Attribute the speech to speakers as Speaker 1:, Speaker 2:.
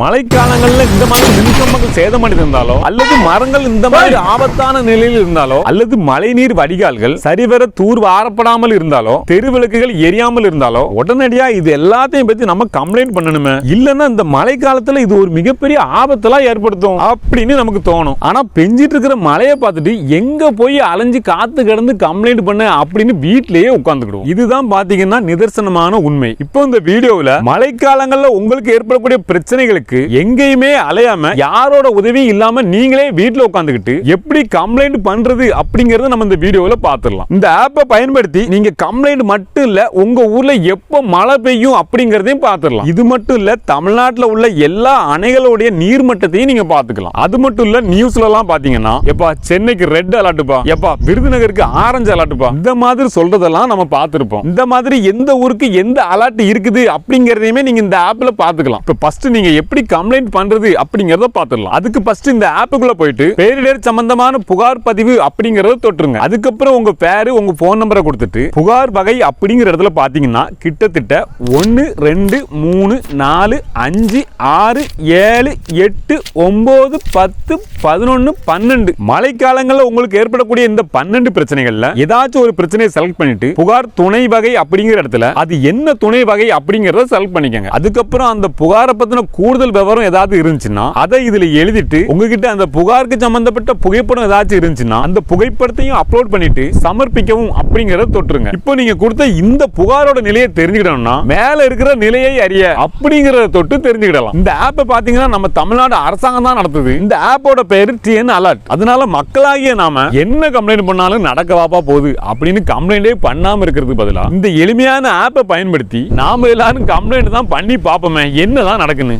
Speaker 1: மழைக்காலங்கள்ல இந்த மாதிரி மின்கம்பங்கள் சேதமடைந்திருந்தாலோ அல்லது மரங்கள் இந்த மாதிரி ஆபத்தான நிலையில் இருந்தாலோ அல்லது மழைநீர் வடிகால்கள் சரிவர தூர் வாரப்படாமல் இருந்தாலோ தெருவிளக்குகள் எரியாமல் இருந்தாலோ உடனடியா இது எல்லாத்தையும் பத்தி நம்ம கம்ப்ளைண்ட் பண்ணணுமே? இல்லன்னா இந்த மழை காலத்துல இது ஒரு மிகப்பெரிய ஆபத்தெல்லாம் ஏற்படுத்தும் அப்படின்னு நமக்கு தோணும். ஆனா பெஞ்சிட்டு இருக்கிற மழையை பார்த்துட்டு எங்க போய் அலைஞ்சு காத்து கிடந்து கம்ப்ளைண்ட் பண்ண அப்படின்னு வீட்லயே உட்கார்ந்துக்கிடுவோம். இதுதான் பாத்தீங்கன்னா நிதர்சனமான உண்மை. இப்போ இந்த வீடியோவில் மழைக்காலங்கள்ல உங்களுக்கு ஏற்படக்கூடிய பிரச்சனைகளுக்கு எங்கேயுமே அலையாம யாரோட உதவியும் இல்லாம நீங்களே வீட்டில் உட்காந்துக்கிட்டு எப்படி கம்ப்ளைண்ட் பண்றது அப்படிங்கறத நம்ம இந்த வீடியோவில் பார்த்துடலாம் இந்த ஆப்பை பயன்படுத்தி நீங்க கம்ப்ளைண்ட் மட்டும் இல்ல உங்க ஊர்ல எப்போ மழை பெய்யும் அப்படிங்கறதையும் பார்த்துடலாம் இது மட்டும் இல்ல தமிழ்நாட்டில் உள்ள எல்லா அணைகளுடைய நீர்மட்டத்தையும் நீங்க பார்த்துக்கலாம் அது மட்டும் இல்ல நியூஸ்ல எல்லாம் பாத்தீங்கன்னா எப்பா சென்னைக்கு ரெட் அலர்ட்டுப்பா எப்பா விருதுநகருக்கு ஆரஞ்சு அலர்ட்டுப்பா இந்த மாதிரி சொல்றதெல்லாம் நம்ம பார்த்துருப்போம் இந்த மாதிரி எந்த ஊருக்கு எந்த அலர்ட் இருக்குது அப்படிங்கறதையுமே நீங்க இந்த ஆப்ல பாத்துக்கலாம். இப்ப ஃபர்ஸ்ட் நீங்க எப்படி கம்ப்ளைண்ட் பண்றது அப்படிங்கறத பாத்துடலாம் அதுக்கு ஃபர்ஸ்ட் இந்த ஆப்புக்குள்ள போயிட்டு பேரிடர் சம்பந்தமான புகார் பதிவு அப்படிங்கறத தொட்டுருங்க. அதுக்கப்புறம் உங்க பேரு உங்க போன் நம்பரை கொடுத்துட்டு புகார் வகை அப்படிங்கிற இடத்துல பாத்தீங்கன்னா கிட்டத்தட்ட ஒன்னு ரெண்டு மூணு நாலு அஞ்சு ஆறு ஏழு எட்டு ஒன்பது பத்து பதினொன்னு பன்னெண்டு. மழைக்காலங்களில் உங்களுக்கு ஏற்படக்கூடிய இந்த பன்னெண்டு பிரச்சனைகள்ல ஏதாச்சும் ஒரு பிரச்சனையை செலக்ட் பண்ணிட்டு புகார் துணை வகை அப்படிங்கிற இடத்துல அது என்ன துணை வகை அப்படிங்கறத செலக்ட் பண்ணிக்கங்க. அதுக்கப்புறம் அந்த புகாரை பத்தின கூடுதல் விவரம் ஏதாவது இருந்துச்சுன்னா அதை இதுல எழுதிட்டு உங்ககிட்ட அந்த புகாருக்கு சம்பந்தப்பட்ட புகைப்படம் ஏதாச்சும் இருந்துச்சுன்னா அந்த புகைப்படத்தையும் அப்லோட் பண்ணிட்டு சமர்ப்பிக்கவும் அப்படிங்கறத தொட்டுருங்க இப்போ நீங்க கொடுத்த இந்த புகாரோட நிலையை தெரிஞ்சுக்கிட்டோம்னா மேல இருக்கிற நிலையை அறிய அப்படிங்கறத தொட்டு தெரிஞ்சுக்கிடலாம். இந்த ஆப்பை பாத்தீங்கன்னா நம்ம தமிழ்நாடு அரசாங்கம் தான் நடத்துது. இந்த ஆப்போட பேரு டிஎன் அலர்ட் அதனால மக்களாகிய நாம என்ன கம்ப்ளைண்ட் பண்ணாலும் நடக்க வாப்பா போகுது அப்படின்னு கம்ப்ளைண்டே பண்ணாம இருக்கிறது பதிலா இந்த எளிமையான ஆப்பை பயன்படுத்தி நாம எல்லாரும் கம்ப்ளைண்ட் தான் பண்ணி பார்ப்போமே என்னதான் நடக்குன்னு.